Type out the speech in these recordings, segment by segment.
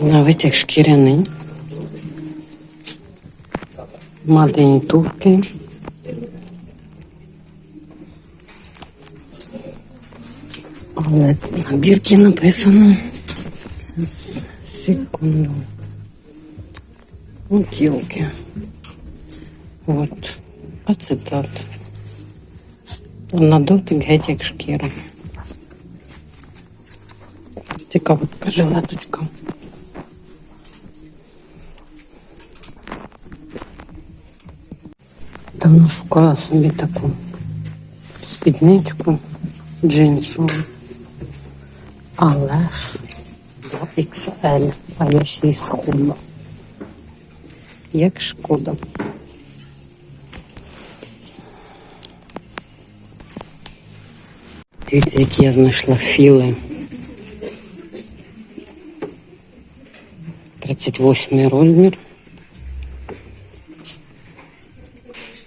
На витяг шкіряний. Мадені туфки. Але на бірці написано. Секунду. Утілки. От. Ацетат. На дотик геть як шкіра. Цікаво така жилеточка. Давно шукала собі таку спідничку джинсову. Але ж до XL, а я ще й схудла. Як шкода. Дивіться, які я знайшла філи. 38 розмір.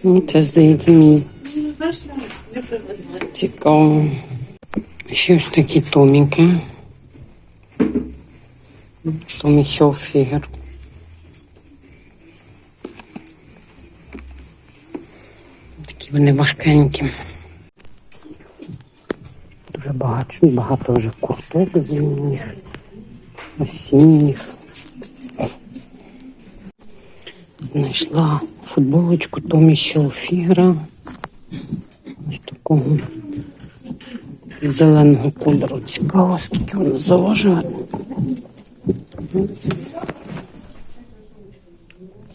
Ну, це здається мені цікаво. Ще ось такі томіки. Томі Хілфігер. Такі вони важкенькі. Дуже багато, багато вже курток зимніх, осінніх. Знайшла футболочку Томі Хілфігера. Ось такого зеленого кольору. Цікаво, скільки вона заважила.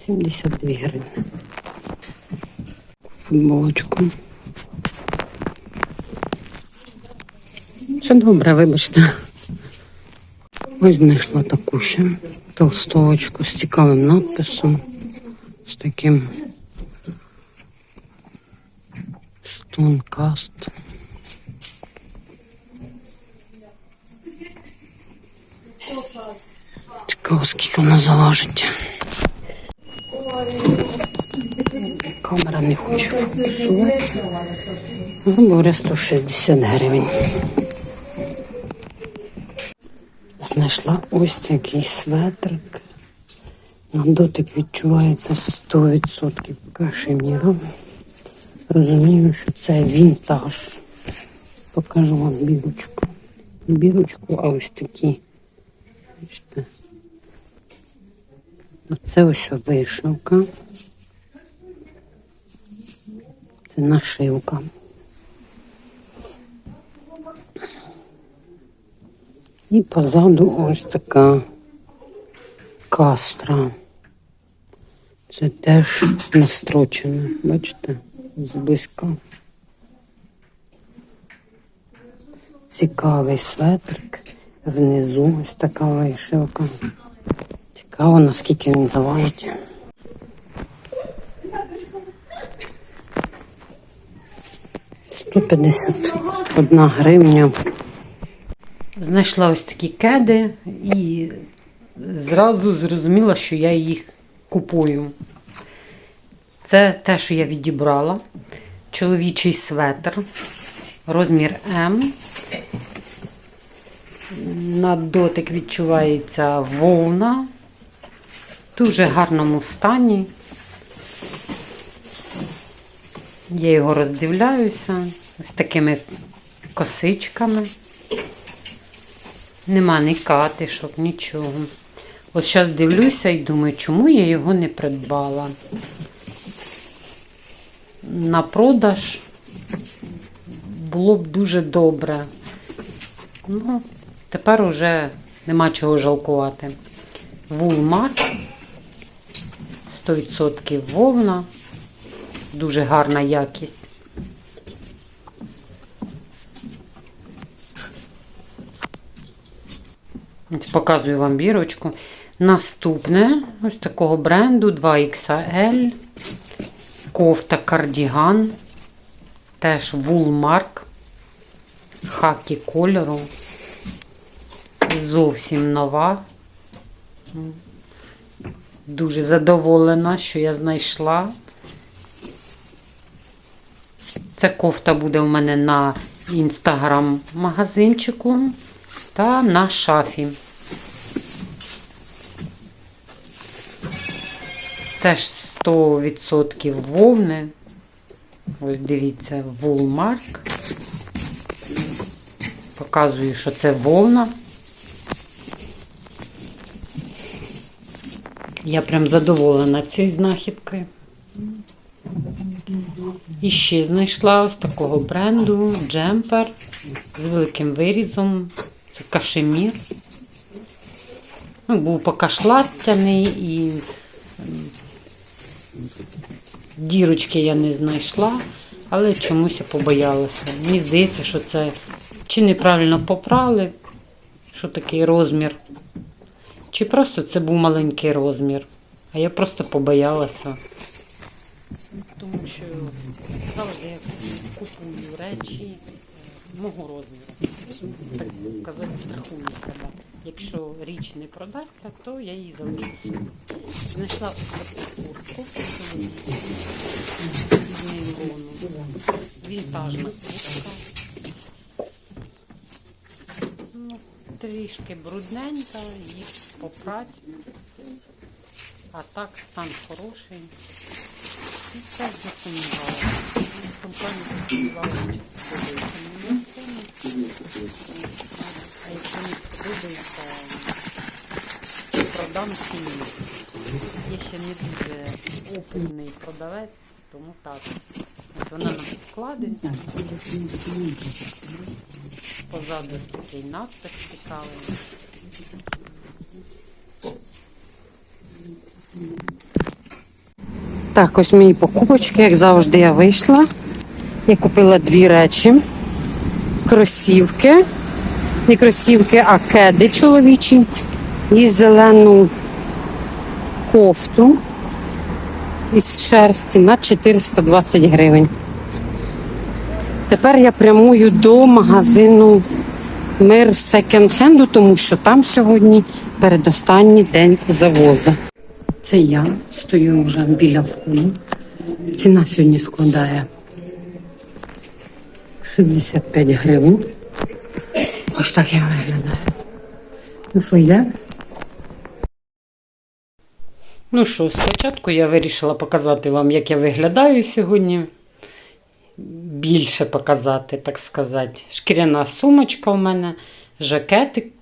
72 гривні. Футболочку. Все добре, вибачте. Ось знайшла таку ще толстовочку з цікавим надписом. З таким Стонкаст. Цікаво, скільки вона заважить. Камера не хоче фокусувати. Грубо говоря, 160 гривень. Знайшла ось такий светрик. На дотик відчувається 100% кашеміра. Розумію, що це вінтаж. Покажу вам бірочку. Бірочку, а ось такі. Бачите. Оце ось вишивка. Це нашивка. І позаду ось така кастра. Це теж настрочено, бачите, зблизька. Цікавий светрик. Внизу ось така вишивка. Цікаво, наскільки він заважить. Сто п'ятдесят одна гривня. Знайшла ось такі кеди і зразу зрозуміла, що я їх купую. Це те, що я відібрала. Чоловічий светр, розмір М. На дотик відчувається вовна. В дуже гарному стані. Я його роздивляюся з такими косичками. Нема ні катишок, нічого. От зараз дивлюся і думаю, чому я його не придбала. На продаж було б дуже добре. Ну, тепер уже нема чого жалкувати. Вулмарк 100% вовна, дуже гарна якість. Показую вам бірочку. Наступне ось такого бренду 2XL. Кофта кардіган. Теж Вулмарк. Хакі кольору. Зовсім нова. Дуже задоволена, що я знайшла. Ця кофта буде у мене на інстаграм-магазинчику та на шафі. Теж 100% вовни. Ось дивіться, Вулмарк. Показую, що це вовна. Я прям задоволена цією знахідкою. І ще знайшла ось такого бренду джемпер з великим вирізом. Це кашемір. Ну, був покашлаттяний і дірочки я не знайшла, але чомусь побоялася. Мені здається, що це чи неправильно попрали, що такий розмір, чи просто це був маленький розмір. А я просто побоялася. Тому що завжди я купую речі мого розміру. Так сказати, страхую себе. Якщо річ не продасться, то я її залишу собі. Знайшла ось таку куртку з нейлону. Вінтажна куртка. Ну, трішки брудненька, її попрать. А так стан хороший. І теж засумнівала. Компанія засумнівала, чи сподобається. А якщо не сподобається, продам ні. Я ще не дуже опитний продавець, тому так. Ось вона на підкладинці. Позаду ось такий надпис цікавий. Так, ось мої покупочки, як завжди, я вийшла. Я купила дві речі: кросівки. Не кросівки, а кеди чоловічі. І зелену кофту із шерсті на 420 гривень. Тепер я прямую до магазину Мир секонд-хенду, тому що там сьогодні передостанній день завозу. Це я стою вже біля входу. Ціна сьогодні складає 65 гривень. Ось так я виглядаю. Ну що, йде? Ну що, спочатку я вирішила показати вам, як я виглядаю сьогодні. Більше показати, так сказати. Шкіряна сумочка у мене, жакетик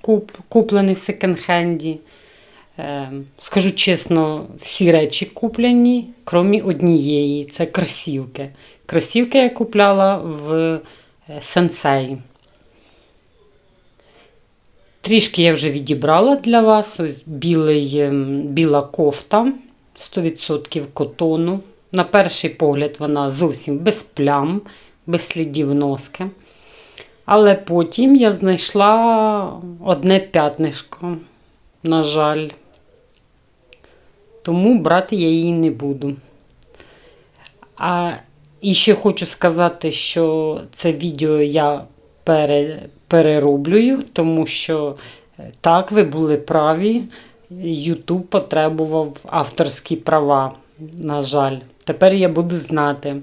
куп, куплений в секонд-хенді. Е, скажу чесно, всі речі куплені, крім однієї. Це кросівки. Кросівки я купляла в е, сенсеї. Трішки я вже відібрала для вас. Ось білий, ем, біла кофта 100% котону. На перший погляд, вона зовсім без плям, без слідів носки. Але потім я знайшла одне п'ятнишко, на жаль. Тому брати я її не буду. А і ще хочу сказати, що це відео я пере, перероблюю, тому що е, так, ви були праві. YouTube потребував авторські права, на жаль. Тепер я буду знати.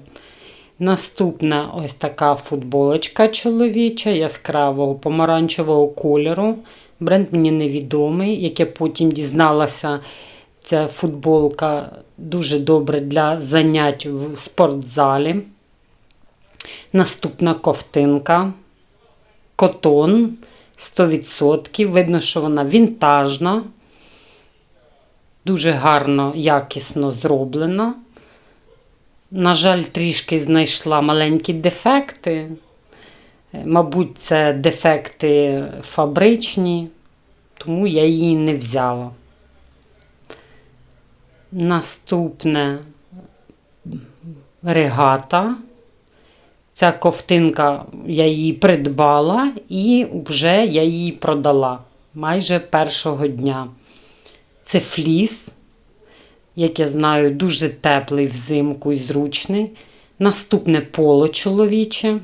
Наступна ось така футболочка чоловіча яскравого помаранчевого кольору. Бренд мені невідомий, як я потім дізналася, ця футболка дуже добре для занять в спортзалі. Наступна ковтинка. Котон 100%. Видно, що вона вінтажна, дуже гарно, якісно зроблена. На жаль, трішки знайшла маленькі дефекти. Е, Мабуть, це дефекти фабричні, тому я її не взяла. Наступне регата. Ця ковтинка я її придбала і вже я її продала майже першого дня. Це фліс, як я знаю, дуже теплий взимку і зручний. Наступне поло чоловіче.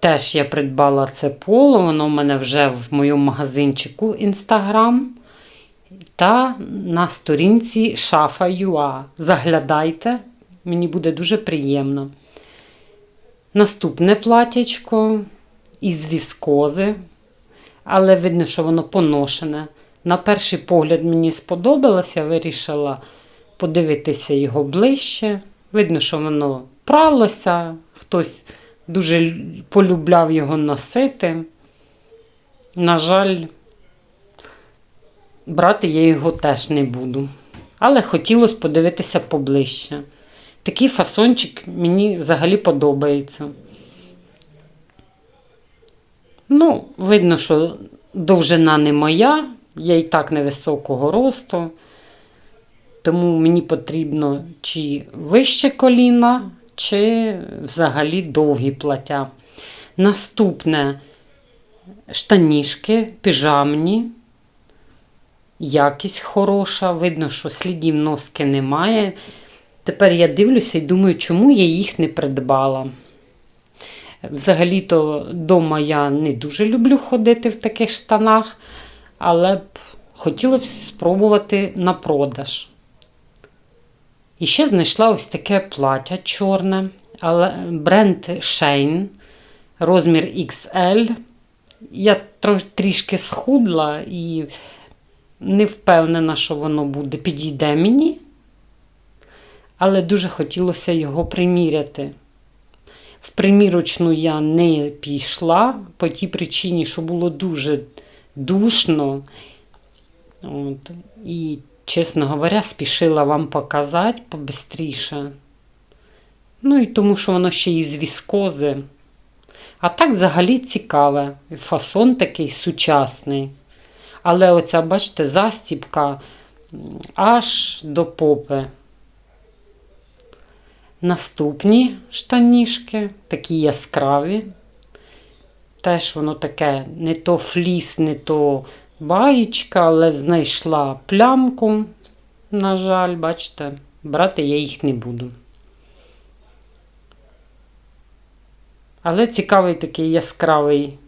Теж я придбала це поло, воно в мене вже в моєму магазинчику Instagram. Та на сторінці шафа.ua. Заглядайте, мені буде дуже приємно. Наступне платячко із віскози, але видно, що воно поношене. На перший погляд мені сподобалося, вирішила подивитися його ближче. Видно, що воно пралося, хтось дуже полюбляв його носити. На жаль, брати я його теж не буду. Але хотілося подивитися поближче. Такий фасончик мені взагалі подобається. Ну, видно, що довжина не моя, я і так невисокого росту. Тому мені потрібно чи вище коліна, чи взагалі довгі плаття. Наступне штанішки, піжамні. Якість хороша, видно, що слідів носки немає. Тепер я дивлюся і думаю, чому я їх не придбала. Взагалі-то вдома я не дуже люблю ходити в таких штанах, але б хотілося спробувати на продаж. І ще знайшла ось таке плаття чорне, але бренд Shane, розмір XL. Я трішки схудла і не впевнена, що воно буде підійде мені. Але дуже хотілося його приміряти. В примірочну я не пішла по тій причині, що було дуже душно. От. І, чесно говоря, спішила вам показати побистріше. Ну і тому, що воно ще із віскози. А так взагалі цікаве. Фасон такий сучасний. Але оця, бачите, застіпка аж до попи. Наступні штанішки, такі яскраві. Теж воно таке не то фліс, не то баєчка, але знайшла плямку. На жаль, бачите, брати я їх не буду. Але цікавий такий яскравий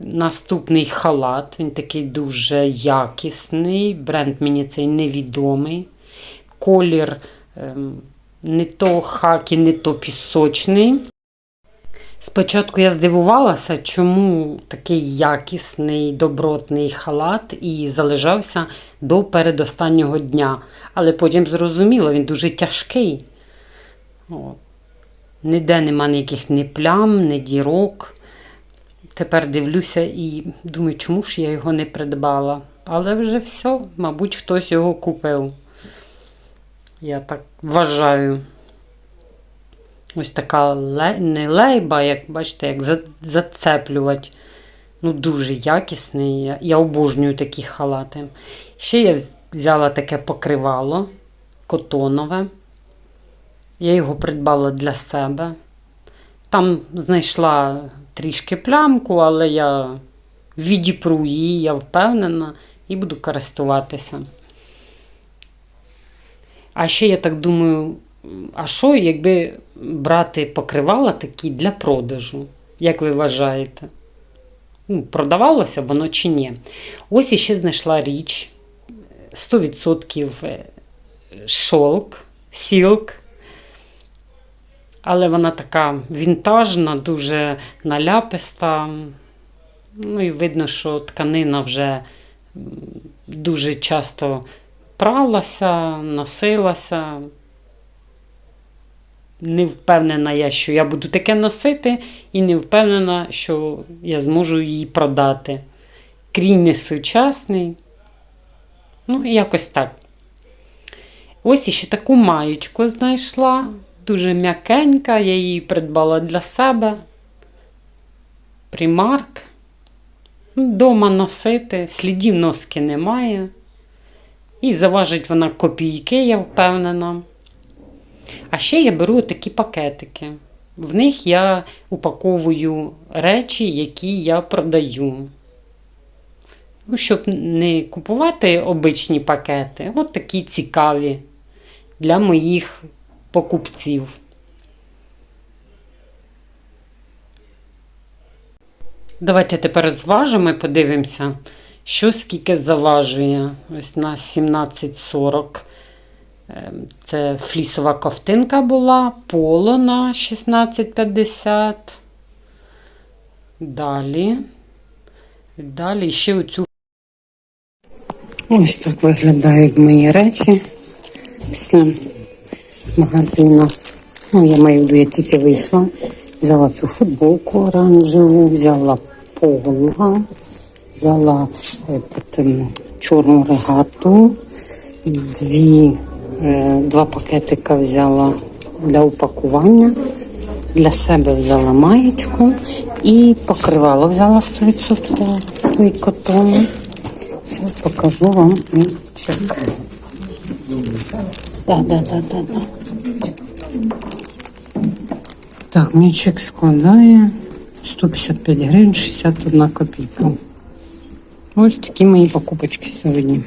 наступний халат. Він такий дуже якісний. Бренд мені цей невідомий. Колір ем, не то хакі, не то пісочний. Спочатку я здивувалася, чому такий якісний, добротний халат і залежався до передостаннього дня. Але потім зрозуміла, він дуже тяжкий. От. Ніде нема ніяких ні плям, ні дірок. Тепер дивлюся і думаю, чому ж я його не придбала. Але вже все, мабуть, хтось його купив. Я так вважаю. Ось така не лейба, як бачите, як зацеплювати. Ну, дуже якісний. Я, обожнюю такі халати. Ще я взяла таке покривало котонове. Я його придбала для себе. Там знайшла трішки плямку, але я відіпру її, я впевнена, і буду користуватися. А ще я так думаю, а що, якби брати покривала такі для продажу? Як ви вважаєте? Ну, продавалося воно чи ні? Ось іще знайшла річ 100% шовк, сілк. Але вона така вінтажна, дуже наляписта. Ну і видно, що тканина вже дуже часто пралася, носилася. Не впевнена я, що я буду таке носити, і не впевнена, що я зможу її продати. Крінь не сучасний. Ну, якось так. Ось іще таку маєчку знайшла. Дуже м'якенька, я її придбала для себе. Примарк. Дома носити, слідів носки немає. І заважить вона копійки, я впевнена. А ще я беру такі пакетики. В них я упаковую речі, які я продаю. Ну, щоб не купувати обичні пакети, от такі цікаві для моїх покупців. Давайте тепер зважимо і подивимося, що скільки заважує. Ось на 17,40. Ем, Це флісова ковтинка була, поло на 16,50. Далі. Далі ще оцю Ось так виглядають мої речі після магазину. Ну, я маю я тільки вийшла. Взяла цю футболку оранжеву, взяла полга, взяла этот, ем, чорну регату, дві, е, два пакетика взяла для упакування. Для себе взяла маєчку і покривало взяла 100% котону. Зараз покажу вам мій чек. Да, да, да, да, да. Так, мій чек складає 155 гривень 61 копійка. Ось такі мої покупочки сьогодні.